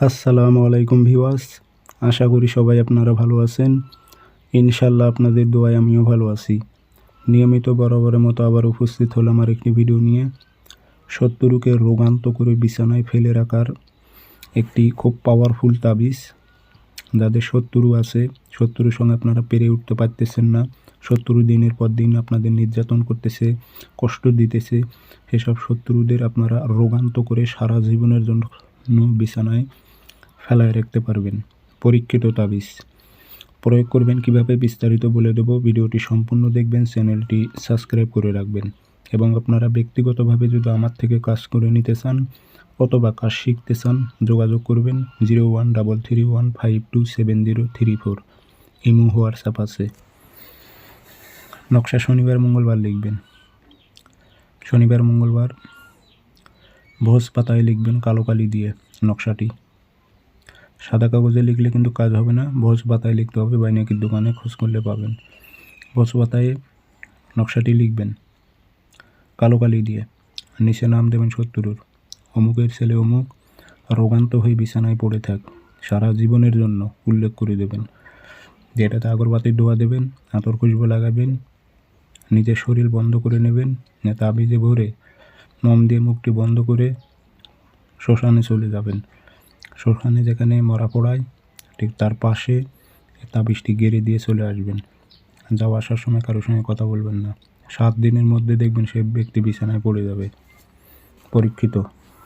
আসসালামু আলাইকুম ভিওয়াস আশা করি সবাই আপনারা ভালো আছেন। ইনশাল্লাহ আপনাদের দোয়ায় আমিও ভালো আছি। নিয়মিত বরাবরের মতো আবার উপস্থিত হলাম আর একটি ভিডিও নিয়ে। শত্রুকে রোগান্ত করে বিছানায় ফেলে রাখার একটি খুব পাওয়ারফুল তাবিজ। যাদের শত্রু আছে, শত্রুর সঙ্গে আপনারা পেরে উঠতে পারতেছেন না। শত্রু দিনের পর দিন আপনাদের নির্যাতন করতেছে, কষ্ট দিতেছে। সেসব শত্রুদের আপনারা রোগান্ত করে সারা জীবনের জন্য বিছানায় ফেলায় রাখতে পারবেন। পরীক্ষিত তাবিজ। প্রয়োগ করবেন কীভাবে বিস্তারিত বলে দেব। ভিডিওটি সম্পূর্ণ দেখবেন, চ্যানেলটি সাবস্ক্রাইব করে রাখবেন। এবং আপনারা ব্যক্তিগতভাবে যদি আমার থেকে কাজ করে নিতে চান অথবা কাজ শিখতে চান, যোগাযোগ করবেন zero one, double three one, five two seven zero three four. Imo WhatsApp আছে। নকশা শনিবার, মঙ্গলবার লিখবেন। শনিবার, মঙ্গলবার। ভোজ পাতায় লিখবেন কালো কালি দিয়ে নকশাটি। সাদা কাগজে লিখলে কিন্তু কাজ হবে না। ভোজ পাতায় লিখতে হবে, বাইনাকির দোকানে খোঁজ করলে পাবেন। ভোজ পাতায় নকশাটি লিখবেন। কালো কালি দিয়ে। নিচে নাম দেবেন শত্রুর অমুকের ছেলে অমুক, রোগান্ত হয়ে বিছানায় পড়ে থাক। সারা জীবনের জন্য উল্লেখ করে দেবেন। যেটাতে আগরবাতির দোয়া দেবেন, আতর খুশবু লাগাবেন, নিজের শরীর বন্ধ করে নেবেন তাবিজে ভরে মম দিয়ে মুখটি বন্ধ করে শ্মশানে চলে যাবেন। শ্মশানে যেখানে মরা পড়ায়, ঠিক তার পাশে তাবিজটি গেড়ে দিয়ে চলে আসবেন। যাওয়া আসার সময় কারোর সঙ্গে কথা বলবেন না। সাত দিনের মধ্যে দেখবেন সে ব্যক্তি বিছানায় পড়ে যাবে। পরীক্ষিত।